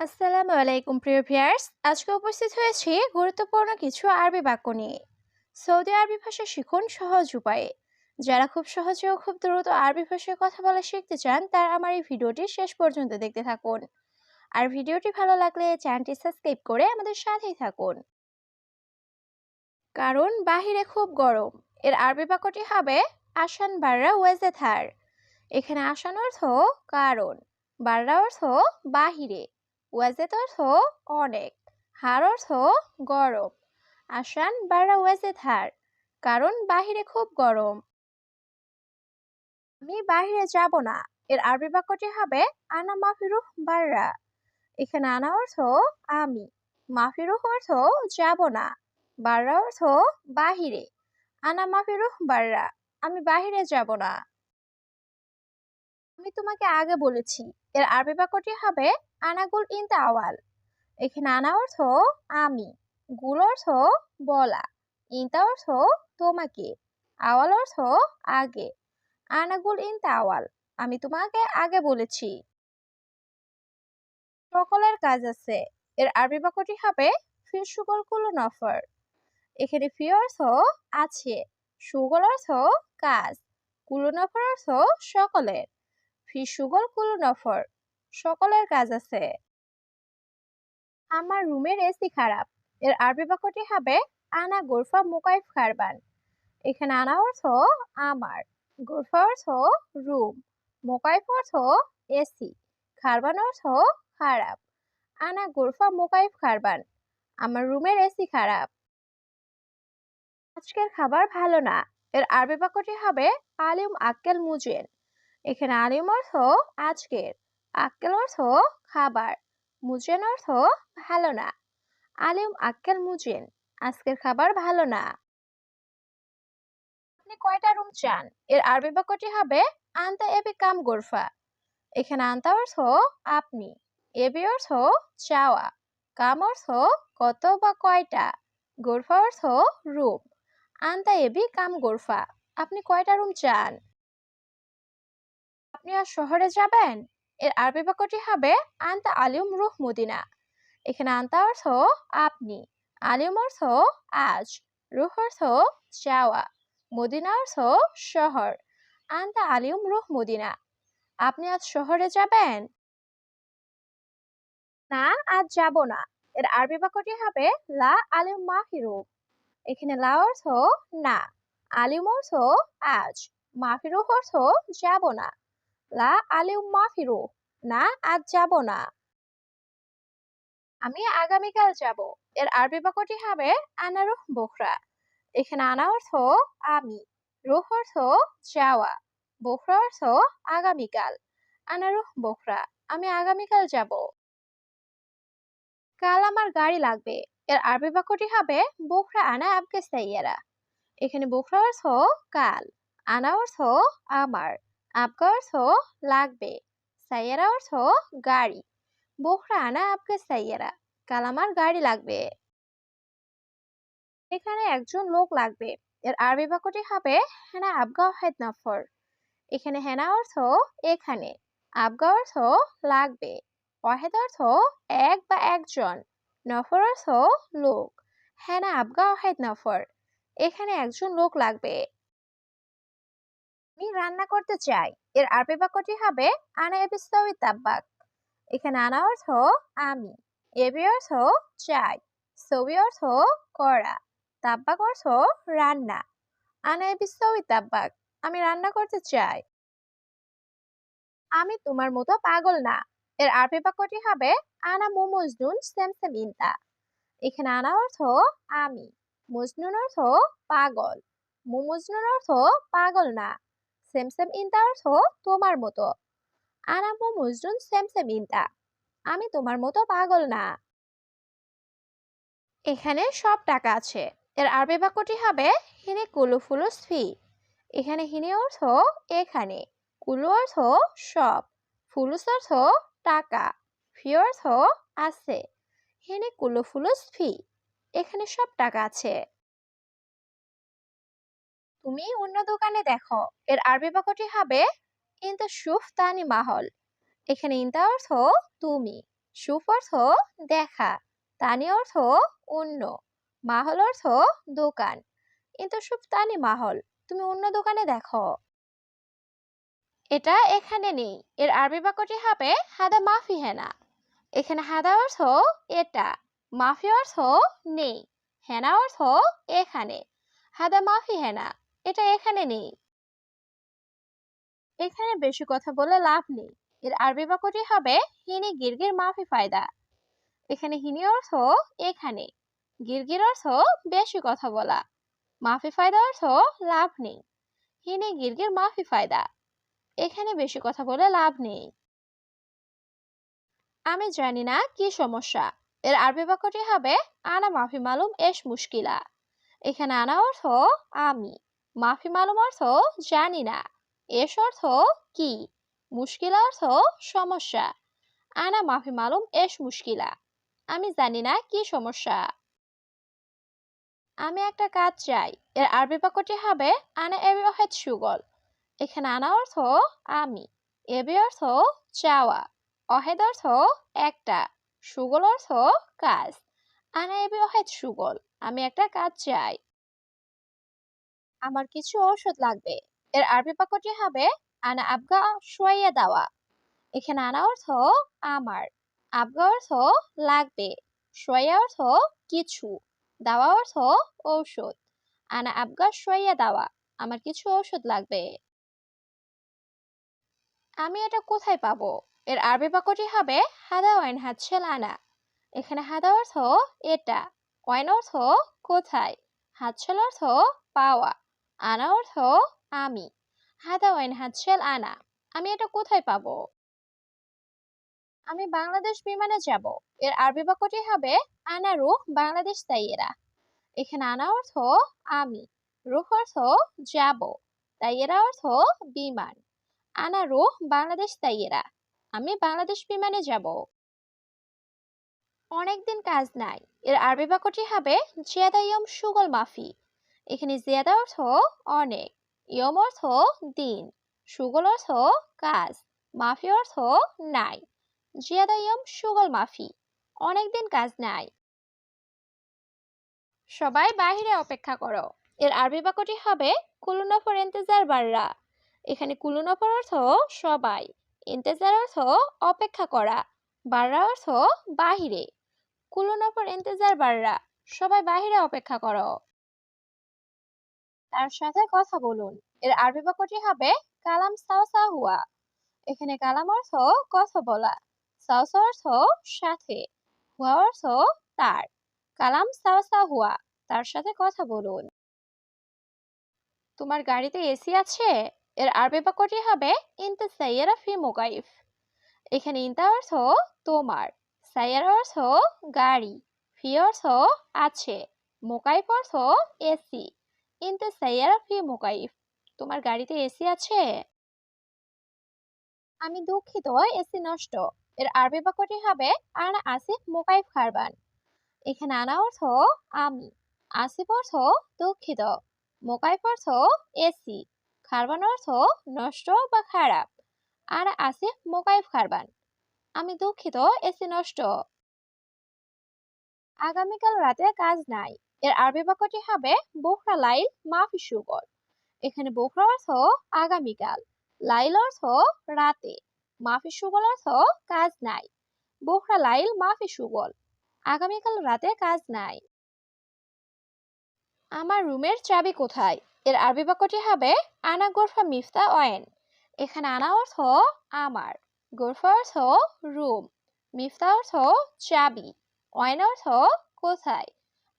আসসালামু আলাইকুম, প্রিয় ভিউয়ার্স। আজকে উপস্থিত হয়েছি গুরুত্বপূর্ণ কিছু আরবি বাক্য নিয়ে। সৌদি আরবি ভাষা শিখুন সহজ উপায়ে। যারা খুব সহজে ও খুব দ্রুত আরবি ভাষায় কথা বলা শিখতে চান, তারা আমার এই ভিডিওটি শেষ পর্যন্ত দেখতে থাকুন। আর ভিডিওটি ভালো লাগলে চ্যানেলটি সাবস্ক্রাইব করে আমাদের সাথেই থাকুন। কারণ বাহিরে খুব গরম। এর আরবি বাক্যটি হবে আসান বাররা ওয়েজে থার এখানে আসান অর্থ কারণ। বাররা অর্থ বাহিরে। ওয়াজেদ অর্থ অনেক, হার অর্থ গরম। আসান বারা ওয়াজেদ হার কারণ বাহিরে খুব গরম। আমি বাহিরে যাব না, এর আরবি বাক্যটি হবে আনা মাফিরুহ বাররা এখানে আনা অর্থ আমি, মাফিরুহ অর্থ যাব না বাররা অর্থ বাহিরে। আনা মাফিরুহ বাররা আমি বাহিরে যাব না। আমি তোমাকে আগে বলেছি এর আরবি বাক্যটি হবে আনাগুল ইনতা আওয়াল এখানে আনা অর্থ আমি, গুল অর্থ বলা, ইনতা অর্থ তোমাকে, আওয়াল অর্থ আগে। আনাগুল ইনতা আওয়াল আমি তোমাকে আগে বলেছি। সকলের কাজ আছে। এর আরবি বাক্যটি হবে ফি সুগল কুল নফর। এখানে ফি অর্থ আছে, সুগল অর্থ কাজ, কুলো নফর অর্থ সকলের। ফি সুগল কুলো নফর। সকলের কাজ আছে। আমার রুমের এসি খারাপ। এর আরবি বাক্যটি হবে, আনা গোরফা মুকাইফ খারবান। এখানে আনা অর্থ, আমার। গোরফা অর্থ, রুম। মোকাইফ অর্থ, এসি। খারবান অর্থ, খারাপ। আনা গোরফা মোকাইফ খারবান। আমার রুমের এসি খারাপ। আজকের খাবার ভালো না। এর আরবি বাক্যটি হবে, আলিম আক্কেল মুজেন। এখানে আলিম অর্থ আজকের, আক্কেল অর্থ খাবার, মুজেন অর্থ ভালো না। আলিম, আক্কেল, মুজেন, আজকের খাবার ভালো না। আপনি কয়টা রুম চান? এর আরবি বাক্যটি হবে আন্তা এবি কাম গোরফা। এখানে আন্তা অর্থ আপনি, এবি অর্থ চাওয়া, কাম অর্থ কত বা কয়টা, গোরফা অর্থ রুম। আন্তা এবি কাম গোরফা। আপনি কয়টা রুম চান? আপনি আর শহরে যাবেন? এর আরবি বাক্যটি হবে, আন্তা আলিম রুহ মদিনা। এখানে আন্তা অর্থ আপনি, আলিম অর্থ আজ, রুহ অর্থ যাওয়া, মদিনা অর্থ শহর, আন্তা আলিম রুহ মদিনা। আপনি আজ শহরে যাবেন? না, আজ যাব না। এর আরবি বাক্যটি হবে, লা আলিম মাহিরু এখানে লা অর্থ না, আলিম অর্থ আজ মাহিরু অর্থ যাব না। লা আলিম মাফিরু, না, আজ যাব না। আমি আগামীকাল যাব। এর আরবি বাক্যটি হবে আনারুহ বোখরা। এখানে আনা অর্থ আমি, রুহ অর্থ যাওয়া, বোখরা অর্থ আগামীকাল। আনারুহ বোখরা, আমি আগামীকাল যাব। কাল আমার গাড়ি লাগবে। এর আরবি বাক্যটি হবে বোখরা আনা আবকে সাইয়ারা এখানে বোখরা অর্থ কাল, আনা অর্থ আমার। আবকা অর্থ লাগবে সাইয়ারা অর্থ গাড়ি বোখরা আনা আপকে সাইয়ারা কাল আমার গাড়ি লাগবে এখানে একজন লোক লাগবে এর আরবি বাক্যটি হবে হেনা আবগা হেদ নাফর এখানে হেনা অর্থ এখানে আবগা অর্থ লাগবে ওয়াহেদ অর্থ এক বা একজন নফর অর্থ লোক হেনা আবগা ওয়াহেদ নফর এখানে একজন লোক লাগবে আমি রান্না করতে চাই। এর আরবি বাক্যটি হবে, আনা এবিস্তাউই তাব্বাক এখানে আনা অর্থ, আমি। এবি অর্থ, চাই। সবি অর্থ, করা। তাব্বাক অর্থ, রান্না। আনা এবিস্তাউই তাব্বাক আমি রান্না করতে চাই। আমি তোমার মতো পাগল না। এর আরবি বাক্যটি হবে, আনা মুমজনুন সেমসেম ইনতা। এখানে আনা অর্থ, আমি। মজনুন অর্থ, পাগল। মুমজনুন অর্থ, পাগল না। সেমসেম ইনতা অর্থ তোমার মতো। আনামু মুজরুন সেমসেম ইনতা আমি তোমার মতো পাগল না। এখানে সব টাকা আছে। এর আরবি বাক্যটি হবে হিনে কুলু ফুলুস ফি এখানে হিনে অর্থ এখানে, কুলু অর্থ সব ফুলুস অর্থ টাকা, ফি অর্থ আছে, হিনে কুলু ফুলুস ফি এখানে সব টাকা আছে। তুমি অন্য দোকানে দেখো। এর আরবি বাক্যটি হবে ইনতা সুফ তানি মাহল। এখানে ইনতা অর্থ তুমি। সুফ অর্থ দেখা। তানি অর্থ অন্য। মাহল অর্থ দোকান। কিন্তু সুফ তানি মাহল। তুমি অন্য দোকানে দেখো। এটা এখানে নেই। এর আরবি বাক্যটি হবে, হাদা মাফি হেনা। এখানে হাদা অর্থ এটা। মাফি অর্থ নেই। হেনা অর্থ এখানে। হাদা মাফি হেনা। এটা এখানে নেই। এখানে বেশি কথা বলে লাভ নেই। এর আরবি বাক্যটি হবে হিনি গির্গির মাফি ফায়দা এখানে হিনি অর্থ এখানে গির্গির অর্থ বেশি কথা বলা মাফি ফায়দা অর্থ লাভ নেই হিনি গির্গির মাফি ফায়দা এখানে বেশি কথা বলে লাভ নেই। আমি জানি না কি সমস্যা। এর আরবি বাক্যটি হবে আনা মাফি মালুম এস মুশকিলা এখানে আনা অর্থ আমি মাফি মালুম অর্থ জানি না। এস অর্থ কি? মুশকিলা অর্থ সমস্যা। আনা মাফি মালুম এস মুশকিলা। আমি জানি না কি সমস্যা। আমি একটা কাজ চাই। এর আরবি বাক্যটি হবে, আনা এবি অহেদ সুগল। এখানে আনা অর্থ আমি। এবি অর্থ চাওয়া। অহেদ অর্থ একটা। সুগল অর্থ কাজ। আনা এবি অহেদ সুগল। আমি একটা কাজ চাই। আমার কিছু ঔষধ লাগবে। এর আরবি বাক্যটি হবে, আনা আবগা সোয়াইয়া দাওয়া। এখানে আনা অর্থ, আমার। আবগা অর্থ, লাগবে। সোয়া অর্থ, কিছু। দাওয়া অর্থ, ঔষধ। আনা আবগা সোয়া দাওয়া। আমার কিছু ঔষধ লাগবে। আমি এটা কোথায় পাবো? এর আরবি বাক্যটি হবে, হাদা ওয়াইন হাতছেল আনা এখানে হাদা অর্থ, এটা। ওয়াইন অর্থ, কোথায়? হাতছেল অর্থ, পাওয়া। আনা অর্থ আমি। হাদা ওয়াইন হাতছেল আনা। আমি এটা কোথায় পাবো? আমি বাংলাদেশ বিমানে যাব। এর আরবি বাক্যটি হবে, আনা রুহ বাংলাদেশ তাইয়েরা এখানে আনা অর্থ আমি। রুহ অর্থ যাব। তাইয়েরা অর্থ বিমান। আনা রুহ বাংলাদেশ তাইয়েরা আমি বাংলাদেশ বিমানে যাব। অনেকদিন কাজ নাই। এর আরবি বাক্যটি হবে জিয়াদা ইয়ম সুগল মাফি। এখানে জিয়াদা অর্থ অনেক, ইয়ম অর্থ দিন, সুগল অর্থ কাজ, মাফি অর্থ নাই, জিয়াদা ইয়ম সুগল মাফি অনেকদিন কাজ নাই। সবাই বাহিরে অপেক্ষা করো, এর আরবি বাক্যটি হবে কুলুনফর ইন্তেজার বাররা, এখানে কুলুনফর অর্থ সবাই, ইন্তেজার অর্থ অপেক্ষা করা, বাররা অর্থ বাহিরে, কুলুনফর ইন্তেজার বাররা, সবাই বাহিরে অপেক্ষা করো। তার সাথে কথা বলুন। এর আরবি বাক্যটি হবে কালাম সাওসা হুয়া। এখানে কালাম অর্থ কথা বলা সাওসা অর্থ সাথে, হুয়া অর্থ তার। কালাম সাওসা হুয়া, তার সাথে কথা বলুন। তোমার গাড়িতে এসি আছে? এর আরবি বাক্যটি হবে ইনতে সাইয়ারা ফি মোকাইফ এখানে ইনতা অর্থ তোমার, সাইয়ারা অর্থ গাড়ি, ফি অর্থ আছে মোকাইফ অর্থ এসি। ইনতে সাইয়ারা ফি মোকাইফ তোমার গাড়িতে এসি আছে? আমি দুঃখিত, এসি নষ্ট। এর আরবি বাক্যটি হবে, আনা আসিফ মোকাইফ খারবান। এখানে আনা অর্থ, আমি। আসিফ অর্থ, দুঃখিত। মোকাইফ অর্থ, এসি। খারবান অর্থ, নষ্ট বা খারাপ। আর আসিফ মোকাইফ খারবান। আমি দুঃখিত, এসি নষ্ট। আগামীকাল রাতে কাজ নাই। এর আরবি বাক্যটি হবে বোখরা লাইল মাফি সুগল এখানে বোখরা অর্থ আগামীকাল লাইল অর্থ রাতে, মাফি সুগল অর্থ কাজ নাই। বোখরা লাইল মাফি সুগল আগামীকাল রাতে কাজ নাই। আমার রুমের চাবি কোথায়? এর আরবি বাক্যটি হবে আনা গোরফা মিফতা অয়েন এখানে আনা অর্থ আমার, গোরফা অর্থ রুম, মিফতা অর্থ চাবি অয়েন অর্থ কোথায়?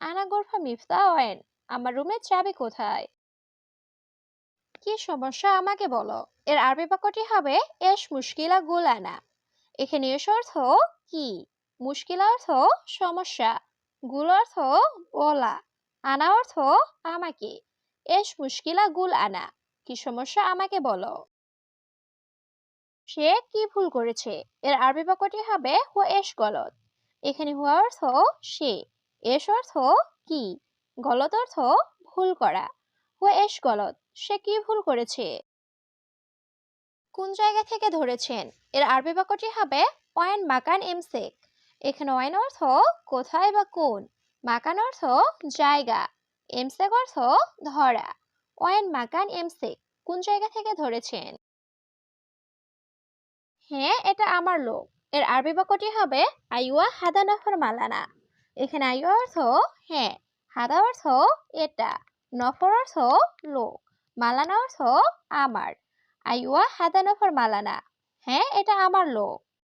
আনা মিফতা অয়েন আমার রুমের চাবি কোথায়? কি সমস্যা আমাকে বলো? এর আরবি বাক্যটি হবে, এস মুশকিলা গুলানা। এখানে এস অর্থ কি? মুশকিল অর্থ সমস্যা, গুল অর্থ বলা, আনা অর্থ আমাকে। এস মুশকিলা গুল আনা কি সমস্যা আমাকে বলো? সে কি ভুল করেছে? এর আরবি বাক্যটি হবে হো এস গলত। এখানে হুয়া অর্থ সে। এস অর্থ কি? গলত অর্থ ভুল করা। হো এস গলত? সে কি ভুল করেছে? কোন জায়গা থেকে ধরেছেন? এর আরবি বাক্যটি হবে ওয়াইন মাকান এমসেক এখানে ওয়াইন অর্থ কোথায় বা কোন? মাকান অর্থ জায়গা। এমসেক অর্থ ধরা। ওয়াইন মাকান এমসেক কোন জায়গা থেকে ধরেছেন? হ্যাঁ এটা আমার লোক। এর আরবি বাক্যটি হবে আইওয়া হাদা নফর মালানা। এখানে আয় অর্থ হ্যাঁ হাদা অর্থ এটা, নফর অর্থ লোক, মালানা অর্থ আমার আইওয়া হাদা নফর মালানা হ্যাঁ এটা আমার লোক।